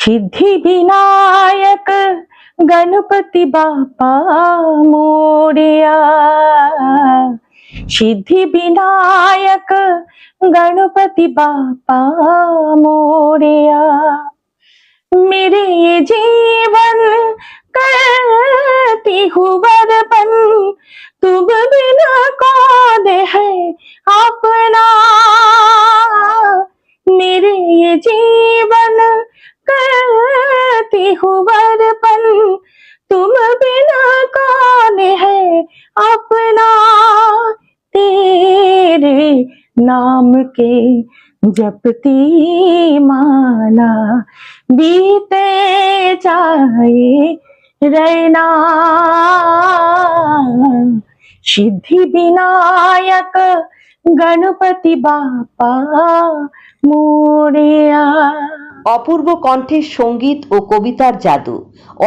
सिद्धि विनायक, गणपति बापा मोरिया। सिद्धि विनायक, गणपति बापा मोरिया। मेरे ये जीवन करती हूँ बरपन तुम बिना कौन है अपना जपती माला बीते जाए रैना। सिद्धि विनायक गणपति बापा मोरिया। অপূর্ব কণ্ঠের সংগীত ও কবিতার জাদু,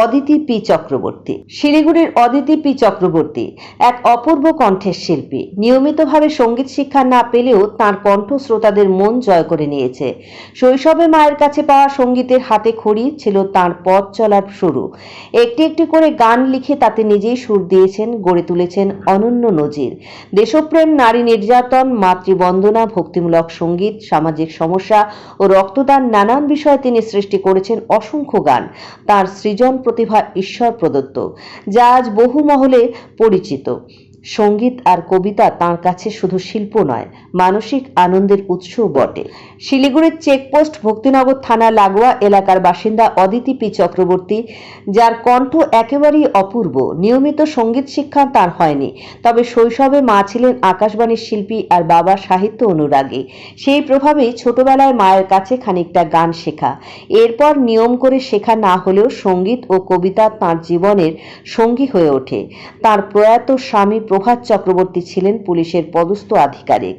অদিতি পি চক্রবর্তী। শিলিগুড়ির অদিতি পি চক্রবর্তী এক অপূর্ব কণ্ঠের শিল্পী। নিয়মিতভাবে সংগীত শিক্ষা না পেলেও তার কণ্ঠ শ্রোতাদের মন জয় করে নিয়েছে। শৈশবে মায়ের কাছে পাওয়া সঙ্গীতের হাতে খড়ি ছিল তার পথ চলার শুরু। একটি একটি করে গান লিখে তাতে নিজেই সুর দিয়েছেন, গড়ে তুলেছেন অনন্য নজির। দেশপ্রেম, নারী নির্যাতন, মাতৃবন্দনা, ভক্তিমূলক সংগীত, সামাজিক সমস্যা ও রক্তদান নানান বিষয়ে তিনি সৃষ্টি করেছেন অসংখ্য গান। তার সৃজন প্রতিভা ঈশ্বর প্রদত্ত, যা আজ বহু মহলে পরিচিত। সংগীত আর কবিতা তার কাছে শুধু শিল্প নয়, মানসিক আনন্দের উৎসও বটে। শিলিগুড়ির চেকপোস্ট ভক্তিনগর থানা লাগোয়া এলাকার বাসিন্দা অদিতি পি. চক্রবর্তী, যার কণ্ঠ একেবারেই অপূর্ব, নিয়মিত সংগীত শিক্ষা তার হয়নি, তবে শৈশবে মা ছিলেন আকাশবাণীর শিল্পী আর বাবা সাহিত্য অনুরাগী। সেই প্রভাবেই ছোটবেলায় মায়ের কাছে খানিকটা গান শেখা। এরপর নিয়ম করে শেখা না হলেও সংগীত ও কবিতা তার জীবনের সঙ্গী হয়ে ওঠে। তার প্রয়াত স্বামী প্রভাত চক্রবর্তী ছিলেন পুলিশের পদস্থ আধিকারিক।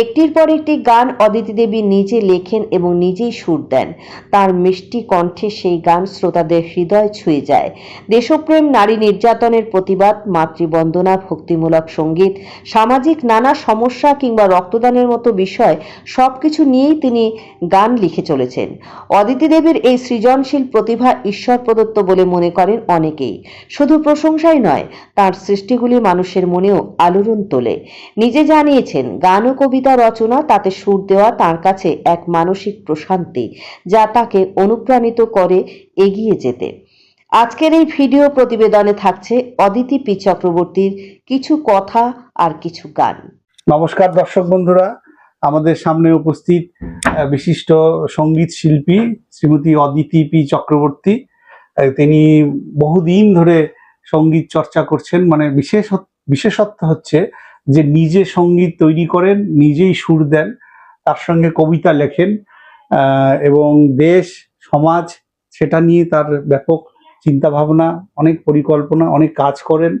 একটির পর একটি গান অদিতি দেবী নিজে লেখেন এবং নিজেই সুর দেন। তার মিষ্টি কণ্ঠে সেই গান শ্রোতাদের হৃদয় ছুঁয়ে যায়। দেশপ্রেম, নারী নির্যাতনের প্রতিবাদ, মাতৃবন্দনা, ভক্তিমূলক সংগীত, সামাজিক নানা সমস্যা কিংবা রক্তদানের মতো বিষয় সবকিছু নিয়েই তিনি গান লিখে চলেছেন। অদিতি দেবীর এই সৃজনশীল প্রতিভা ঈশ্বর প্রদত্ত বলে মনে করেন অনেকেই। শুধু প্রশংসাই নয়, তার সৃষ্টিগুলি মানুষের মনেও আলোড়ন তোলে। নিজে জানিয়েছেন, গান ও কবিতা রচনা তাতে সুর দেওয়া তার কাছে এক মানসিক প্রশান্তি, যা তাকে অনুপ্রাণিত করে এগিয়ে যেতে। আজকের এই ভিডিও প্রতিবেদনে থাকছে অদিতি পি চক্রবর্তীর কিছু কথা আর কিছু গান। নমস্কার দর্শক বন্ধুরা, আমাদের সামনে উপস্থিত বিশিষ্ট সংগীত শিল্পী শ্রীমতী অদিতি পি চক্রবর্তী। তিনি বহুদিন ধরে সংগীত চর্চা করছেন মানে বিশেষ বিশেষত্ব হচ্ছে যে নিজে সংগীত তৈরি করেন, নিজেই সুর দেন, তার সঙ্গে কবিতা লেখেন এবং দেশ, সমাজ, সেটা নিয়ে তার ব্যাপক চিন্তা ভাবনা অনেক পরিকল্পনা, অনেক কাজ করেন।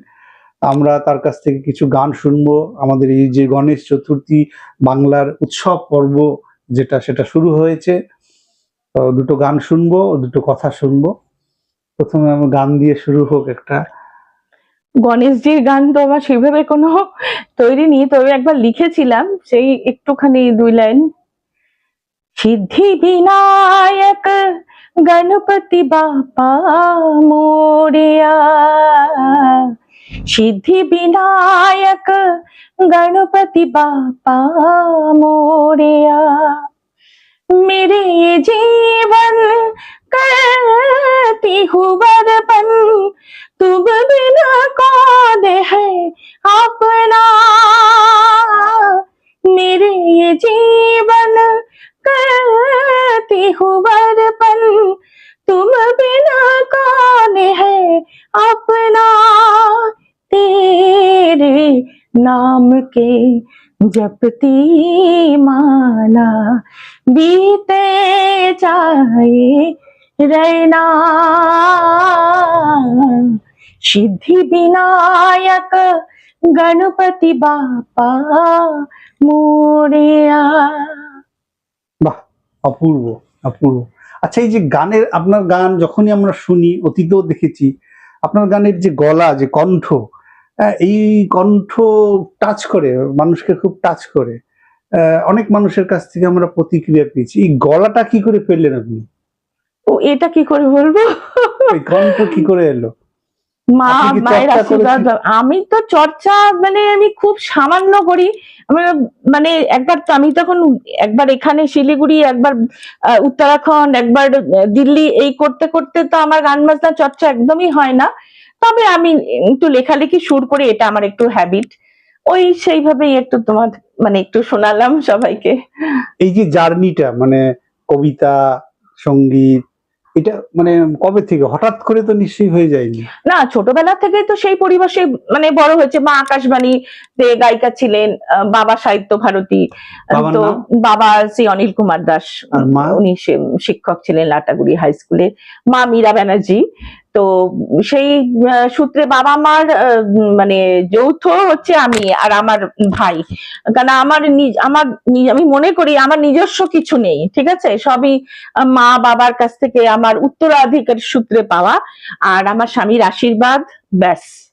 আমরা তার কাছ থেকে কিছু গান শুনব। আমাদের এই যে গণেশ চতুর্থী বাংলার উৎসব পর্ব যেটা, সেটা শুরু হয়েছে। দুটো গান শুনব, দুটো কথা শুনব। প্রথমে আমি গান দিয়ে শুরু হোক একটা। গণেশজির গান তো আমার সেভাবে কোনো তৈরি নি তবে একবার লিখেছিলাম সেই একটুখানি দুই লাইন। সিদ্ধি বিনায়ক গণপতি বাপা মোরিয়া। সিদ্ধি বিনায়ক গণপতি বাপা মোরিয়া। मेरे जीवन करती हूँ तुम बिना कौन है अपना। के जपती माला बीते जाए रहना सिद्धि विनायक गणपति बापा मोरिया বাহ অপূর্ব অপূর্ব আচ্ছা এই যে গানের আপনার গান যখনই আমরা শুনি অতীতেও দেখেছি আপনার গানের যে গলা যে কণ্ঠ আহ, এই কণ্ঠ টাচ করে মানুষকে খুব টাচ করে। অনেক মানুষের কাছ থেকে আমরা প্রতিক্রিয়া পেয়েছি। এই গলাটা কি করে পেলেন আপনি? ও এটা কি করে বলব? কণ্ঠ কি করে এলো? মা মায়ের আশীর্বাদ। আমি তো চর্চা মানে আমি খুব সামান্য করি। মানে একবার আমি তখন একবার এখানে শিলিগুড়ি একবার উত্তরাখণ্ড একবার দিল্লি এই করতে করতে তো আমার গান বাজনা চর্চা একদমই হয় না। তবে আমি একটু লেখালেখি সুর করে এটা আমার একটু হ্যাবিট ওই সেইভাবেই একটু তোমার মানে একটু শোনালাম সবাইকে। এই যে জার্নিটা মানে কবিতা সংগীত এটা মানে কবে থেকে? হঠাৎ করে তো নিশ্চয়ই হয়ে যায়নি। না ছোটবেলা থেকে তো সেই পরিবেশে মানে বড় হয়েছে। মা আকাশবাণী তে গায়িকা ছিলেন বাবা সাহিত্য ভারতী তো বাবা শ্রী অনিল কুমার দাস। মা? উনি শিক্ষক ছিলেন লাটাগুড়ি হাই স্কুলে। মা মীরা ব্যানার্জি। তো সেই সূত্রে বাবা মার মানে যৌথ হচ্ছে আমি আর আমার ভাই। কারণ আমার নিজ- আমার আমি মনে করি আমার নিজস্ব কিছু নেই ঠিক আছে? সবই মা বাবার কাছ থেকে আমার উত্তরাধিকার সূত্রে পাওয়া। আর আমার স্বামীর আশীর্বাদ ব্যাস।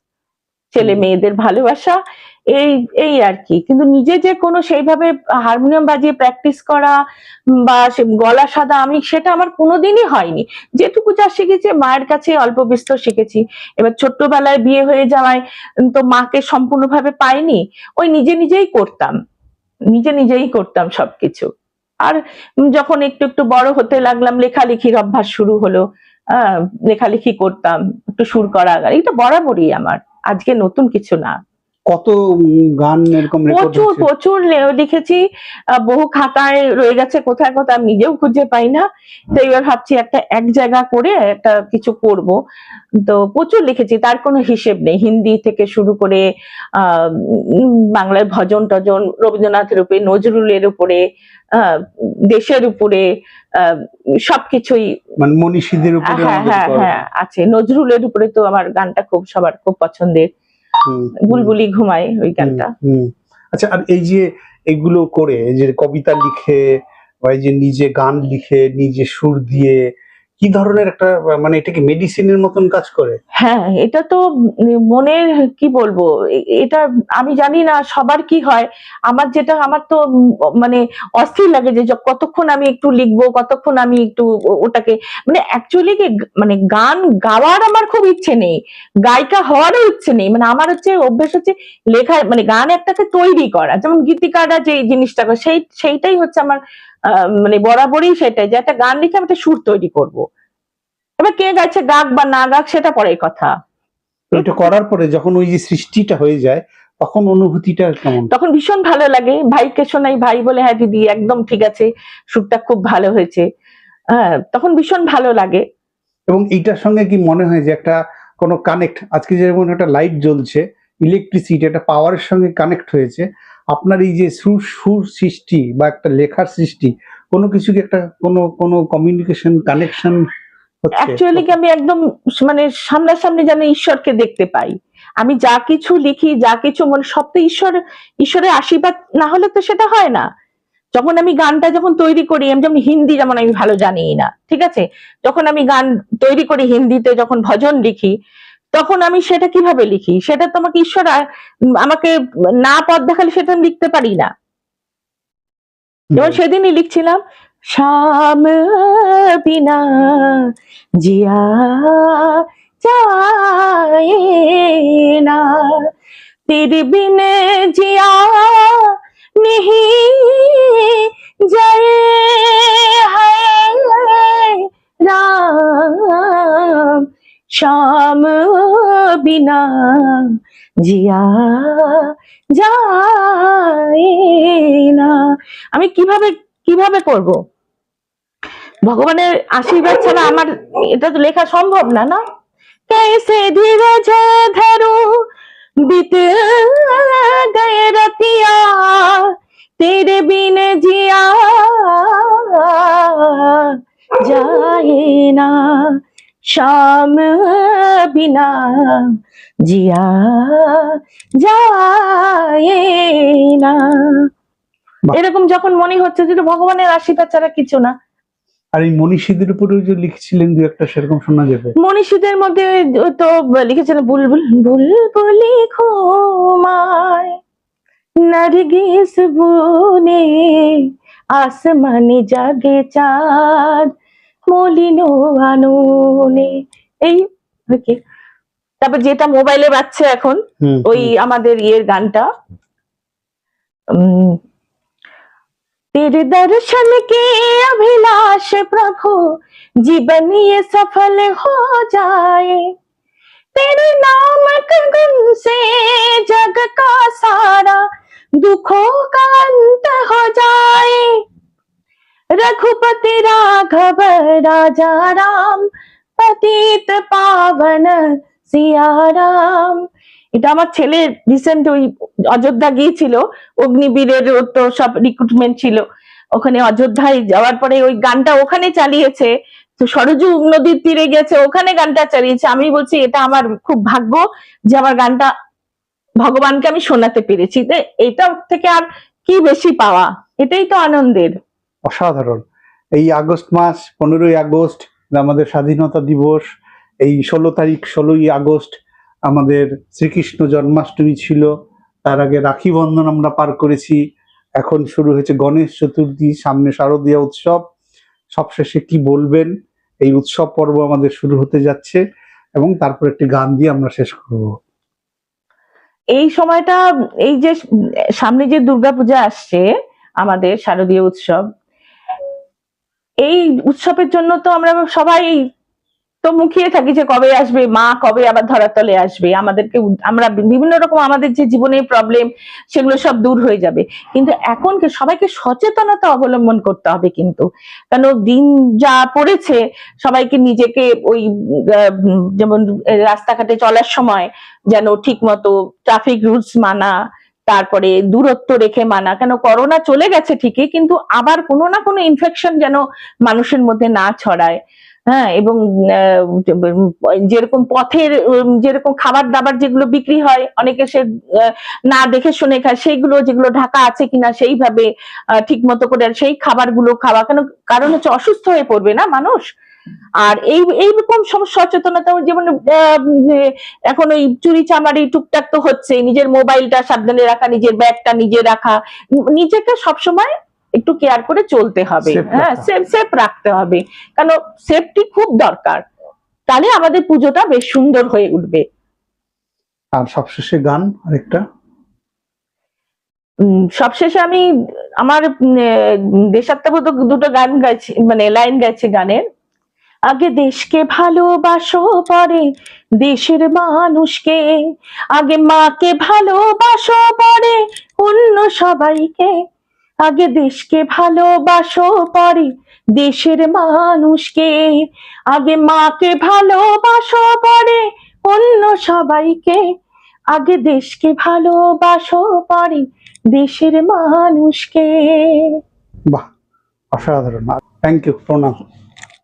ছেলে মেয়েদের ভালোবাসা এই এই আর কি। কিন্তু নিজে যে কোনো সেইভাবে হারমোনিয়াম বাজিয়ে প্র্যাকটিস করা বা গলা সাদা, আমি সেটা আমার কোনোদিনই হয়নি। যেটুকু যা শিখেছি, মায়ের কাছে অল্প বিস্তর শিখেছি। এবার ছোট্টবেলায় বিয়ে হয়ে যাওয়ায় তো মাকে সম্পূর্ণভাবে পাইনি, ওই নিজে নিজেই করতাম। নিজে নিজেই করতাম সবকিছু। আর যখন একটু একটু বড় হতে লাগলাম, লেখালেখির অভ্যাস শুরু হলো লেখালেখি করতাম, একটু সুর করা এটা বরাবরই আমার। আজকে নতুন কিছু না। কত গান এরকম প্রচুর প্রচুর লিখেছি বহু খাতায় রয়ে গেছে কোথায় কোথায় আমি নিজেও খুঁজে পাই না। তো এবার ভাবছি একটা এক জায়গা করে একটা কিছু করব। তো প্রচুর লিখেছি তার কোনো হিসেব নেই। হিন্দি থেকে শুরু করে বাংলার ভজন টজন রবীন্দ্রনাথের উপরে নজরুলের উপরে আহ, দেশের উপরে আহ, সবকিছুই। মানে মনীষীদের উপরে হ্যাঁ হ্যাঁ হ্যাঁ আছে। নজরুলের উপরে তো আমার গানটা খুব সবার খুব পছন্দের। বুলবুলি ঘুমায় ওই গানটা। আচ্ছা আর এই যে এগুলো করে যে কবিতা লিখে বা এই যে নিজে গান লিখে নিজে সুর দিয়ে কি ধরনের একটা মানে এটা কি মেডিসিনের মতন কাজ করে? হ্যাঁ এটা তো মনের, কি বলব এটা আমি জানি না সবার কি হয়। আমার যেটা, আমার তো মানে অস্থির লাগে যে কতক্ষণ আমি একটু লিখব, কতক্ষণ আমি একটু ওটাকে মানে অ্যাকচুয়ালি কি মানে গান গাওয়ার আমার খুব ইচ্ছে নেই। গায়িকা হওয়ারও ইচ্ছে নেই। মানে আমার হচ্ছে, অভ্যেস হচ্ছে লেখা মানে গান একটাকে তৈরি করা। যেমন গীতিকাররা যে জিনিসটা সেই, সেইটাই হচ্ছে আমার মানে বরাবরই সেটাই যে একটা গান লিখে আমি একটা সুর তৈরি করব। এবার কে গাইছে গাক বা না গাক সেটা পরের কথা। ওইটা করার পরে যখন ওই যে সৃষ্টিটা হয়ে যায় তখন অনুভূতিটা কেমন? তখন ভীষণ ভালো লাগে। ভাইকে শোনাই ভাই বলে হ্যাঁ দিদি একদম ঠিক আছে সুরটা খুব ভালো হয়েছে। হ্যাঁ তখন ভীষণ ভালো লাগে। এবং এইটার সঙ্গে কি মনে হয় যে একটা কোনো কানেক্ট আজকে যেমন একটা লাইট জ্বলছে ইলেকট্রিসিটি একটা পাওয়ারের সঙ্গে কানেক্ট হয়েছে আপনার এই যে সুর সুর সৃষ্টি বা একটা লেখার সৃষ্টি, কোনো কিছু কি একটা কোনো কোনো কমিউনিকেশন কানেকশন অ্যাকচুয়ালি আমি একদম মানে সামনাসামনি যেন ঈশ্বরকে দেখতে পাই। আমি যা কিছু লিখি, যা কিছু মানে সব তো ঈশ্বর, ঈশ্বরের আশীর্বাদ, না হলে তো সেটা হয় না। যখন আমি গানটা যখন তৈরি করি, আমি যেমন হিন্দি যেমন আমি ভালো জানি না, ঠিক আছে? যখন আমি গান তৈরি করি হিন্দিতে, যখন ভজন লিখি তখন আমি সেটা কীভাবে লিখি? সেটা তোমাকে ঈশ্বর আমাকে না পথ দেখালে সেটা আমি লিখতে পারি না। এবার সেদিনই লিখছিলাম শাম বিনা জিয়া যায় না। জিয়া নিহি হায় রাম। शाम बिना জিয়া যায় না আমি কিভাবে কিভাবে করব ভগবানের আশীর্বাদ ছাড়া আমার এটা তো লেখা সম্ভব না না कैसे धीरज धरू बीत गए रतिया तेरे बिन जिया जाए ना शाम बिना जिया যায় না বাহ। এরকম যখন মনে হচ্ছে যে এটা ভগবানের আশীর্বাদ ছাড়া কিছু না আর এই মনীষীদের উপরেও যে লিখছিলেন দু একটা সেরকম শোনা যাবে মনীষীদের মধ্যে তো লিখেছেন বুলবুল বুলবুলি ঘুমায় নারগিস বুনে আসমানে জাগে চাঁদ মলিন আননে এই আর কি তারপর যেটা মোবাইলে বাজছে এখন হুম, ওই হুম। আমাদের ইয়ের গানটা উম, तेरे दर्शन के अभिलाष प्रभु जीवन ये सफल हो जाए तेरे नाम के गुण से जग का सारा दुखों का अंत हो जाए रघुपति राघव राजा राम पतित पावन सिया राम এটা আমার ছেলে রিসেন্ট ওই অযোধ্যা গিয়েছিল অগ্নিবীরের ওর তো সব রিক্রুটমেন্ট ছিল ওখানে অযোধ্যায় যাওয়ার পরে ওই গানটা ওখানে চালিয়েছে তো সরজু নদীর তীরে গেছে ওখানে গানটা চালিয়েছে আমি বলছি এটা আমার খুব ভাগ্য যে আমার গানটা ভগবানকে আমি শোনাতে পেরেছি তো এটা থেকে আর কি বেশি পাওয়া এটাই তো আনন্দের অসাধারণ। এই আগস্ট মাস, পনেরোই আগস্ট, আমাদের স্বাধীনতা দিবস, এই ষোলো তারিখ, ষোলোই আগস্ট আমাদের শ্রীকৃষ্ণ জন্মাষ্টমী ছিল। তার আগে রাখি বন্ধন আমরা পার করেছি। এখন শুরু হয়েছে গণেশ চতুর্থী, সামনে শারদীয়া উৎসব। সবশেষে কি বলবেন? এই উৎসব পর্ব আমাদের শুরু হতে যাচ্ছে এবং তারপর একটি গান দিয়ে আমরা শেষ করব। এই সময়টা, এই যে সামনে যে দুর্গাপূজা আসছে, আমাদের শারদীয় উৎসব এই উৎসবের জন্য তো আমরা সবাই তো মুখিয়ে থাকি যে কবে আসবে, মা কবে আবার ধরাতলে আসবে। আমাদেরকে আমরা বিভিন্ন রকম আমাদের যে জীবনের প্রবলেম সেগুলো সব দূর হয়ে যাবে। কিন্তু এখন সবাইকে সচেতনতা অবলম্বন করতে হবে কিন্তু। কারণ দিন যা পড়েছে, সবাইকে নিজেকে ওই যেমন, রাস্তাঘাটে চলার সময় যেন ঠিক মতো ট্রাফিক রুলস মানা তারপরে দূরত্ব রেখে মানা। কেন করোনা চলে গেছে ঠিকই, কিন্তু আবার কোনো না কোনো ইনফেকশন যেন মানুষের মধ্যে না ছড়ায়। হ্যাঁ এবং যেরকম পথের যেরকম খাবার দাবার যেগুলো বিক্রি হয়, অনেকে সে না দেখে শুনে খায়, সেইগুলো যেগুলো ঢাকা আছে কিনা সেইভাবে ঠিক মতো করে সেই খাবারগুলো খাওয়া। কেন, কারণ হচ্ছে অসুস্থ হয়ে পড়বে না মানুষ? আর এই এইরকম সচেতনতা যেমন এখন ওই চুরি চামারি টুকটাক তো হচ্ছে নিজের মোবাইলটা সাবধানে রাখা নিজের ব্যাগটা নিজে রাখা নিজেকে সবসময় একটু কেয়ার করে চলতে হবে। হ্যাঁ সেফ সেফ রাখতে হবে। কারণ সেফটি খুব দরকার। তাহলে আমাদের পুজোটা বেশ সুন্দর হয়ে উঠবে। আর সবশেষে গান আরেকটা? সবশেষে আমি আমার দেশাত্মবোধক দুটো গান গাইছি মানে লাইন গাইছি গানের। আগে দেশকে ভালোবাসো পরে দেশের মানুষকে। আগে মাকে ভালোবাসো পরে অন্য সবাইকে। আগে দেশকে ভালোবাসো পরে দেশের মানুষকে। আগে মাকে ভালোবাসো পরে অন্য সবাইকে। আগে দেশকে ভালোবাসো পরে দেশের মানুষকে। বাহ, অসাধারণ। থ্যাংক ইউ, প্রণাম।